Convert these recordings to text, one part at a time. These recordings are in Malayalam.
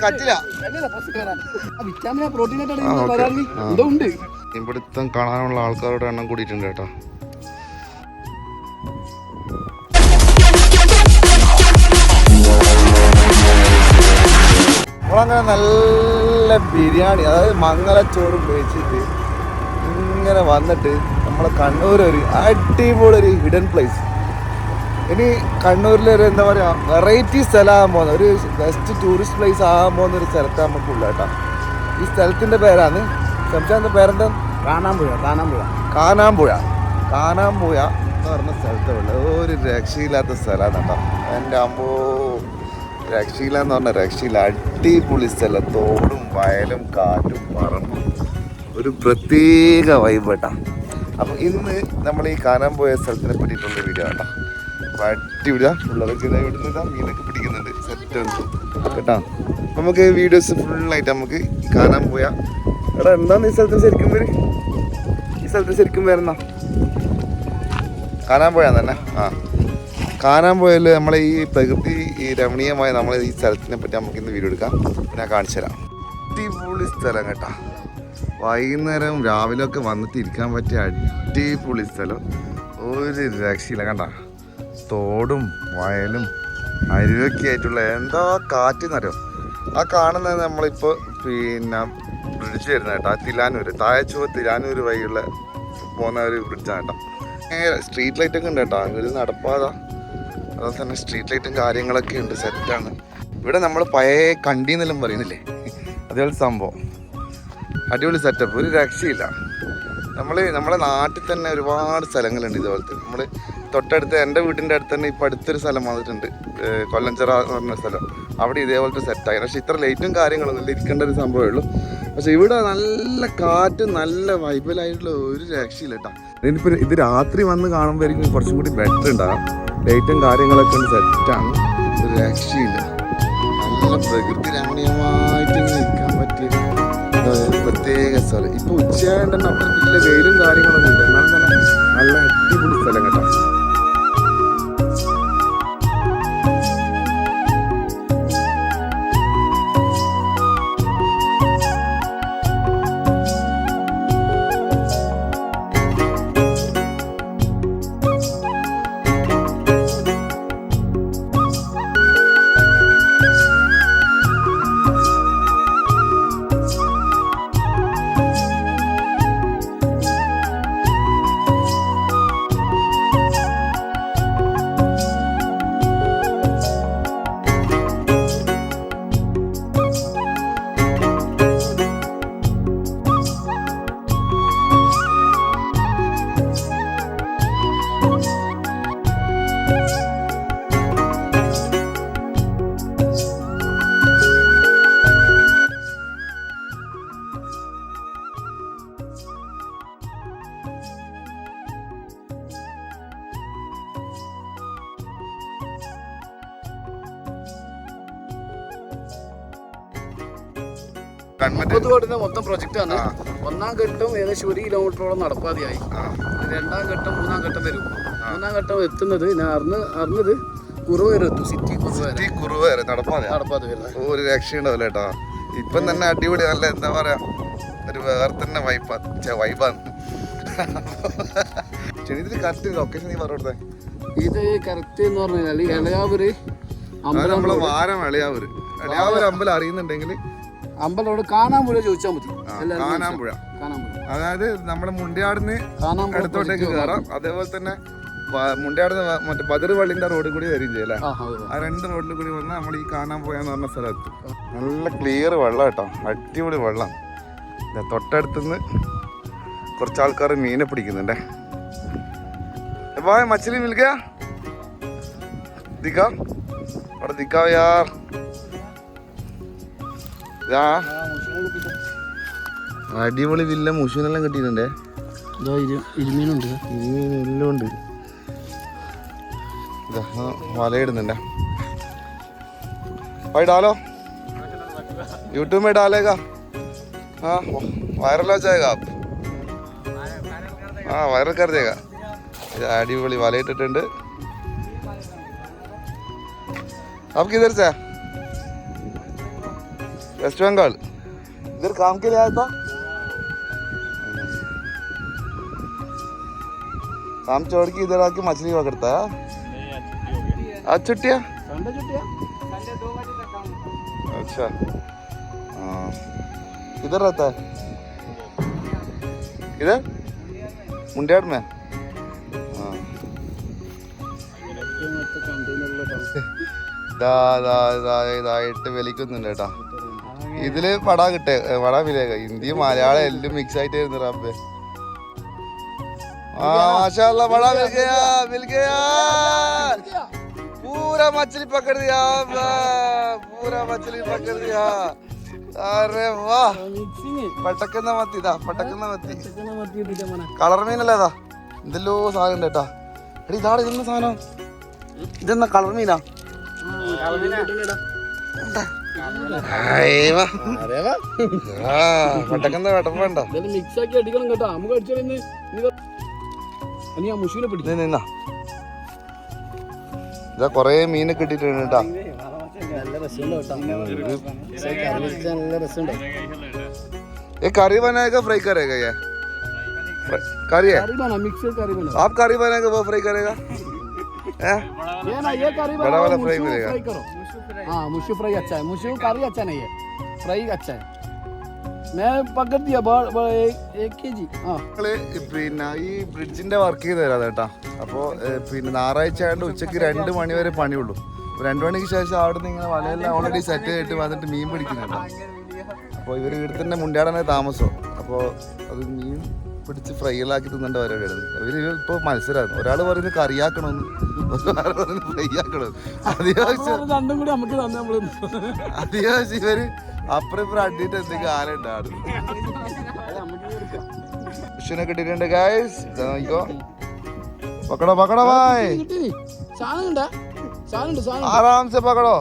കച്ചില? ഇവിടുത്തെ കാണാനുള്ള ആൾക്കാരുടെ എണ്ണം കൂടിയിട്ടുണ്ട് കേട്ടോ. നമ്മളങ്ങനെ നല്ല ബിരിയാണി അതായത് മംഗലച്ചോറും വെച്ചിട്ട് ഇങ്ങനെ വന്നിട്ട് നമ്മളെ കണ്ണൂർ ഒരു അടിപൊളി ഒരു ഹിഡൻ പ്ലേസ് ഇനി കണ്ണൂരിലെ ഒരു എന്താ പറയുക വെറൈറ്റി സ്ഥലമാകാൻ പോകുന്ന ഒരു ബെസ്റ്റ് ടൂറിസ്റ്റ് പ്ലേസ് ആകാൻ പോകുന്ന ഒരു സ്ഥലത്ത് നമുക്കുള്ള കേട്ടോ. ഈ സ്ഥലത്തിന്റെ പേരാണ് സംസ്ഥാനത്തെ പേരെന്താ? കാണാമ്പുഴ കാണാമ്പുഴ കാനാമ്പുഴ. കാനാമ്പുഴ എന്ന് പറഞ്ഞ സ്ഥലത്തുള്ള ഒരു രക്ഷയില്ലാത്ത സ്ഥലമാണ് കേട്ടോ. എന്റെ അമ്പോ രക്ഷയില്ല എന്ന് പറഞ്ഞ രക്ഷയില്ല. അടിപൊളി സ്ഥലം. തോടും വയലും കാറ്റും പറമ്പും. ഒരു പ്രത്യേക വൈബ് കേട്ടോ അപ്പം ഇന്ന് നമ്മൾ ഈ കാണാൻ പോയ സ്ഥലത്തിനെ പറ്റിയിട്ടുള്ള വീഡിയോ കേട്ടോ അപ്പം അടിപൊളിയാ. പിള്ളേരൊക്കെ ഇവിടുന്ന് മീനൊക്കെ പിടിക്കുന്നുണ്ട്. സെറ്റ് കേട്ടോ? അപ്പം നമുക്ക് വീഡിയോസ് ഫുള്ളായിട്ട് നമുക്ക് കാണാൻ പോയാ. എടാ എന്താന്ന് ഈ സ്ഥലത്തിന് ശരിക്കും പേര് ഈ സ്ഥലത്ത് ശരിക്കും വരുന്ന പോയാ തന്നെ. ആ. കാണാൻ പോയാലും നമ്മളെ ഈ പ്രകൃതി ഈ രമണീയമായ നമ്മളെ ഈ സ്ഥലത്തിനെ പറ്റി നമുക്ക് ഇന്ന് വീഡിയോ എടുക്കാം. ഞാൻ കാണിച്ചു തരാം. അടിപൊളി സ്ഥലം കേട്ടാ. വൈകുന്നേരം രാവിലെ ഒക്കെ വന്നിട്ട് ഇരിക്കാൻ പറ്റിയ അടിപൊളി സ്ഥലം. ഒരു രക്ഷയില്ല കണ്ട. തോടും വയലും അരുവൊക്കെ ആയിട്ടുള്ള എന്താ കാറ്റെന്നറിയോ? ആ കാണുന്നത് നമ്മളിപ്പോൾ പിന്നെ ബ്രിഡ്ജ് വരുന്ന കേട്ടോ. ആ തിലാനൂർ താഴച്ചുവ തിലാനൂർ വഴിയുള്ള പോകുന്ന ഒരു ബ്രിഡ്ജാണ് കേട്ടോ. സ്ട്രീറ്റ് ലൈറ്റ് ഒക്കെ ഉണ്ട് കേട്ടോ. ഒരു നടപ്പാത. അതുപോലെ തന്നെ സ്ട്രീറ്റ് ലൈറ്റും കാര്യങ്ങളൊക്കെ ഉണ്ട്. സെറ്റാണ് ഇവിടെ നമ്മൾ പഴയ കണ്ടി എന്നെല്ലാം പറയുന്നില്ലേ? അതേപോലെ സംഭവം. അടിപൊളി സെറ്റപ്പ് ഒരു രക്ഷയില്ല. നമ്മൾ നമ്മുടെ നാട്ടിൽ തന്നെ ഒരുപാട് സ്ഥലങ്ങളുണ്ട് ഇതുപോലത്തെ. നമ്മൾ തൊട്ടടുത്ത് എന്റെ വീട്ടിന്റെ അടുത്ത് തന്നെ ഇപ്പോൾ അടുത്തൊരു സ്ഥലം വന്നിട്ടുണ്ട്. കൊല്ലഞ്ചിറ എന്ന് പറഞ്ഞ സ്ഥലം. അവിടെ ഇതേപോലത്തെ സെറ്റായി പക്ഷേ ഇത്ര ലൈറ്റും കാര്യങ്ങളൊന്നും ഇല്ല. ഇരിക്കേണ്ട ഒരു സംഭവമേ ഉള്ളൂ. പക്ഷേ ഇവിടെ നല്ല കാറ്റും നല്ല വൈബലായിട്ടുള്ള ഒരു രക്ഷയില്ല കേട്ടോ. ഇതിനിപ്പോൾ ഇത് രാത്രി വന്ന് കാണുമ്പോഴേക്കും കുറച്ചും കൂടി ബെറ്റർ ഉണ്ടാകാം. ലൈറ്റും കാര്യങ്ങളൊക്കെ സെറ്റാണ് ഒരു രക്ഷയില്ല. നല്ല പ്രകൃതി രമണീയമായിട്ട് സ്ഥലം ഇപ്പൊ ഉച്ചയായിട്ട് തന്നെ അത്ര വലിയ വെയിലും കാര്യങ്ങളൊന്നും ഇല്ല. എന്നാലും തന്നെ നല്ല അടിപൊളി സ്ഥലം കേട്ടോ. മുപ്പത് കോടിന്റെ മൊത്തം പ്രൊജക്റ്റ് ആണ് ഒന്നാം ഘട്ടം ഏകദേശം ഒരു കിലോമീറ്ററോളം നടപ്പാതെയായി രണ്ടാം ഘട്ടം മൂന്നാം ഘട്ടം വരും. മൂന്നാം ഘട്ടം എത്തുന്നത് ഞാൻ അറിഞ്ഞ് അറിഞ്ഞത് കുറുവരെ എത്തും സിറ്റി കുറുവരെ ഈ കുറുവ വരെ. നടപ്പാതെ നടപ്പാതെ വരുന്നത്. ഒരു രക്ഷയുണ്ടാവില്ല കേട്ടോ. ഇപ്പം തന്നെ അടിപൊളി നല്ല എന്താ പറയാ ഒരു വേറെ തന്നെ വൈബാ വൈബാണ് ഇതിൽ കറക്റ്റ് ലൊക്കേഷൻ നീ ഇത് കറക്റ്റ് എന്ന് പറഞ്ഞാൽ ഇളയാവൂര് അമ്പലം നമ്മളെ വാരം എളയാവൂര്. എളയാവൂര് അമ്പലം അറിയുന്നുണ്ടെങ്കിൽ അമ്പലത്തോട് കാണാമ്പുഴ ചോദിച്ചാൽ മതി. കാണാമ്പുഴ അതായത് നമ്മുടെ മുണ്ടിയാടിന് അടുത്തോട്ടേക്ക് കയറാം. അതേപോലെ തന്നെ മുണ്ടയാടുന്ന മറ്റേ ബദർവള്ളിന്റെ റോഡിൽ കൂടി വരികയും ചെയ്യല്ലേ ആ രണ്ട് റോഡിൽ കൂടി വന്നാൽ നമ്മൾ ഈ കാണാൻ പോയെന്ന് പറഞ്ഞ സ്ഥലത്ത്. നല്ല ക്ലിയർ വെള്ളം കേട്ടോ. അടിപൊളി വെള്ളം. തൊട്ടടുത്തുനിന്ന് കുറച്ച് ആൾക്കാർ മീനെ പിടിക്കുന്നുണ്ടേ. എപ്പാ മച്ചിലി മിൽക്കുക ദിക്കാം അവിടെ ദിക്കാവ് യാർ ഇതാ അടിപൊളി വില്ല മുഷീനെല്ലാം കിട്ടിയിട്ടുണ്ടേ ഇരുമീനുണ്ട് എല്ലാം ഉണ്ട് ഇതാ, ആ, വലയിടുന്നുണ്ടേ भाई डालो यूट्यूब में डालेगा हाँ वायरल हो जाएगा आप हाँ वायरल कर देगा ഇത് അടിപൊളി വലയിട്ടിട്ടുണ്ട് आप किधर से वेस्ट बंगाल इधर काम के लिए आया था काम छोड़ के इधर आके मछली पकड़ता है आज छुट्टिया സൺഡേ ചുട്ടിയാ अच्छा हाँ किधर रहता है किधर मुंडियाड में हाँ ദാ ദാ ദാ ഇതായിട്ട് വലിക്കുന്നുണ്ട് കേട്ടാ ഇതില് പട കിട്ടേ പട വിലേക ഹിന്ദി മലയാളം എല്ലാം മിക്സ് ആയിട്ട് വരുന്നു റബ്ബെ ആ മാഷാല്ല പട മിൽ ഗയാ മിൽ ഗയാ पूरा मछली पकड़ दिया वाह, पूरा मछली पकड़ दिया अरे वाह മിക്സിങ് പട്ടക്കുന്ന മത്തി ഇതാ പട്ടക്കുന്ന മത്തി ചിക്കനെ മത്തി ഇട്ടിട്ട് മോനെ കളർ മീനല്ലേ അതാ എന്തെല്ലോ സാധനം ഉണ്ട് കേട്ടാ എടി ഇതാടെ ഇതെന്ന സാധനം ഇതെന്നാ കളർ മീനാ അയ്യവ. ആ, പട്ടക്കുന്ന വെട്ടപ്പണ്ട ഇതെല്ലാം മിക്സ് ആക്കി അടിക്കണം കേട്ടോ നമുക്ക് അടിച്ചാൽ ഇന്ന് ഇനി ആ മുഷീനെ പിടിച്ചു നിന്നാ ഇതാ കൊറേ മീനെ കിട്ടിയിട്ടുണ്ട് കേട്ടാ നല്ല രസമുണ്ടാവും കേട്ടോ കറി വെച്ചാൽ നല്ല രസമുണ്ടാവും ये करी बनाएगा फ्राई करेगा ये फ्राई- करी है करी बना मिक्स करी बना आप करी बनाएगा वो फ्राई करेगा हैं? ये ना ये करी बड़ा बना वाला मुशु फ्राई मिलेगा। फ्राई करो हाँ मुशु फ्राई अच्छा है मुशु करी अच्छा नहीं है फ्राई अच्छा है मैं पकड़ दिया बड़- बड़- एक एक के जी हाँ ഞങ്ങള് പിന്നെ ഈ ബ്രിഡ്ജിന്റെ വർക്ക് ചെയ്ത് തരാം കേട്ടാ അപ്പോൾ പിന്നെ ഞായറാഴ്ച ആയതുകൊണ്ട് ഉച്ചയ്ക്ക് രണ്ട് മണി വരെ പണിയുള്ളൂ അപ്പൊ രണ്ട് മണിക്ക് ശേഷം അവിടെ നിന്ന് ഇങ്ങനെ വലയെല്ലാം ഓൾറെഡി സെറ്റ് ചെയ്തിട്ട് വന്നിട്ട് മീൻ പിടിക്കുന്നുണ്ട് അപ്പോൾ ഇവർ ഇവിടെ തന്നെ മുണ്ടാടനെ താമസം അപ്പോൾ അത് മീൻ പിടിച്ച് ഫ്രൈയിലാക്കി തിന്നേണ്ട പരിപാടിയാണ് ഇവർ ഇപ്പൊ മത്സരമാണ് ഒരാൾ പറയുന്നത് കറിയാക്കണമെന്ന് ഒരാൾ പറയുന്നത് ഫ്രൈ ആക്കണമെന്ന് അത്യാവശ്യം അത്യാവശ്യം ഇവർ അപ്പുറം ഇപ്പുറം അടിയിട്ട് എന്തെങ്കിലും ആലുണ്ടാണ് അത് നമുക്ക് ഗായ്സ് കിട്ടിയിട്ടുണ്ട് നോക്കിക്കോ. പക്കടോ പക്കടോ ബായ് സാധനം പക്കടോ?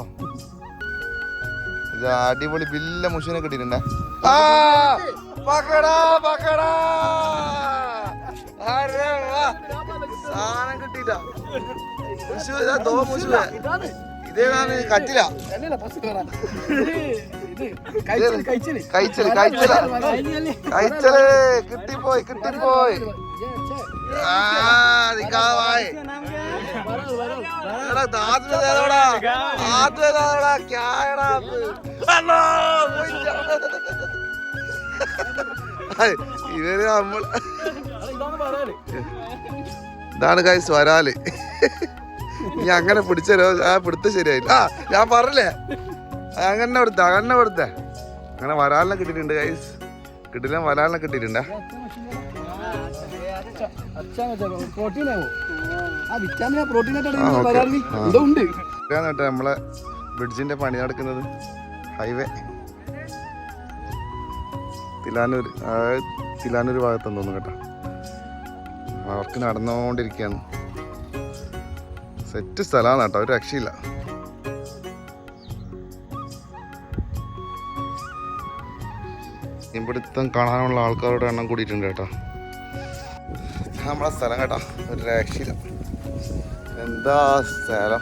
അടിപൊളി ബില്ല മുഷിനെ കിട്ടിയിട്ടുണ്ടേ സാധനം കിട്ടിയില്ല. മുഷു ദോ മുഷു ഇതേതാണ് കറ്റില കഴിച്ചൽ കഴിച്ചൽ കഴിച്ചൽ കിട്ടിപ്പോയി കിട്ടിപ്പോയി നമ്മൾ ഇതാണ് കൈസ് വരാൽ നീ അങ്ങനെ പിടിച്ചരോ ആ പിടുത്ത ശരിയായില്ല ആ ഞാൻ പറഞ്ഞില്ലേ അങ്ങനെ കൊടുത്ത അങ്ങനെ കൊടുത്ത. അങ്ങനെ വരാലിനെ കിട്ടിയിട്ടുണ്ട് ഗൈസ് കിട്ടില്ല വരാലിനെ കിട്ടിയിട്ടുണ്ടേ. ിട്ട് നമ്മളെ ബ്രിഡ്ജിന്റെ പണി നടക്കുന്നത്. ഹൈവേ. തിലാനൂർ തിലാനൂർ ഭാഗത്ത് തോന്നുന്നു കേട്ടോ. അവർക്ക് നടന്നുകൊണ്ടിരിക്കുകയാണ്. സെറ്റ് സ്ഥലമാണ് കേട്ടോ ഒരു രക്ഷയില്ല. ഇവിടുത്തെ കാണാനുള്ള ആൾക്കാരുടെ എണ്ണം കൂടിയിട്ടുണ്ട് കേട്ടോ. നമ്മളെ സ്ഥലം കേട്ടോ. ഒരു രക്ഷയില്ല. എന്താ സ്ഥലം?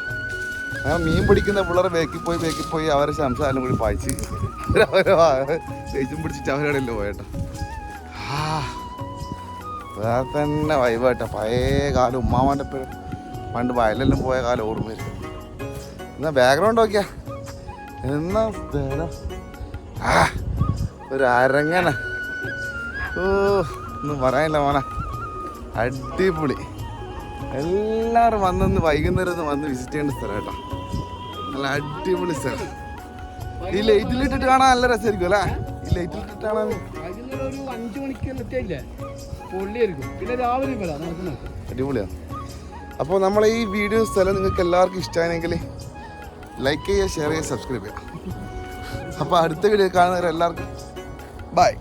അങ്ങനെ മീൻ പിടിക്കുന്ന പിള്ളേർ വേക്കി പോയി വേക്കി പോയി അവരെ സംസാരം കൂടി പായിച്ച്. ചേച്ചും പിടിച്ചിട്ട് അവരോടല്ലോ പോയേട്ടോ. ആ, വേറെ തന്നെ വൈബായിട്ടോ പഴയ കാലം ഉമ്മാമാന്റെ പേര് പണ്ട് വയലെല്ലാം പോയ കാലം ഓർമ്മ വരും. എന്നാ ബാക്ക്ഗ്രൗണ്ട് നോക്കിയാ. എന്നാ സ്ഥലം? ആ ഒരു അരങ്ങന. ഓ ഒന്നും പറയാനില്ല മോനെ. അടിപൊളി. എല്ലാവരും വന്നൊന്ന് വൈകുന്നേരം വന്ന് വിസിറ്റ് ചെയ്യേണ്ട സ്ഥലം കേട്ടോ. നല്ല അടിപൊളി സ്ഥലം. ഈ ലൈറ്റിലിട്ടിട്ട് കാണാൻ നല്ല രസമായിരിക്കും അല്ലേ? ഈ ലൈറ്റിലിട്ടിട്ട് കാണാൻ. ഒരു അഞ്ചു മണിക്ക് എത്തിയില്ലേ പൊള്ളിയായിരിക്കും. പിന്നെ രാവിലെ അടിപൊളിയാണ് അപ്പോൾ നമ്മൾ ഈ വീഡിയോ സ്ഥലം നിങ്ങൾക്ക് എല്ലാവർക്കും ഇഷ്ടമായെങ്കിൽ ലൈക്ക് ചെയ്യുക ഷെയർ ചെയ്യുക സബ്സ്ക്രൈബ് ചെയ്യുക. അപ്പോൾ അടുത്ത വീഡിയോ കാണുന്നവരെല്ലാവർക്കും Bye.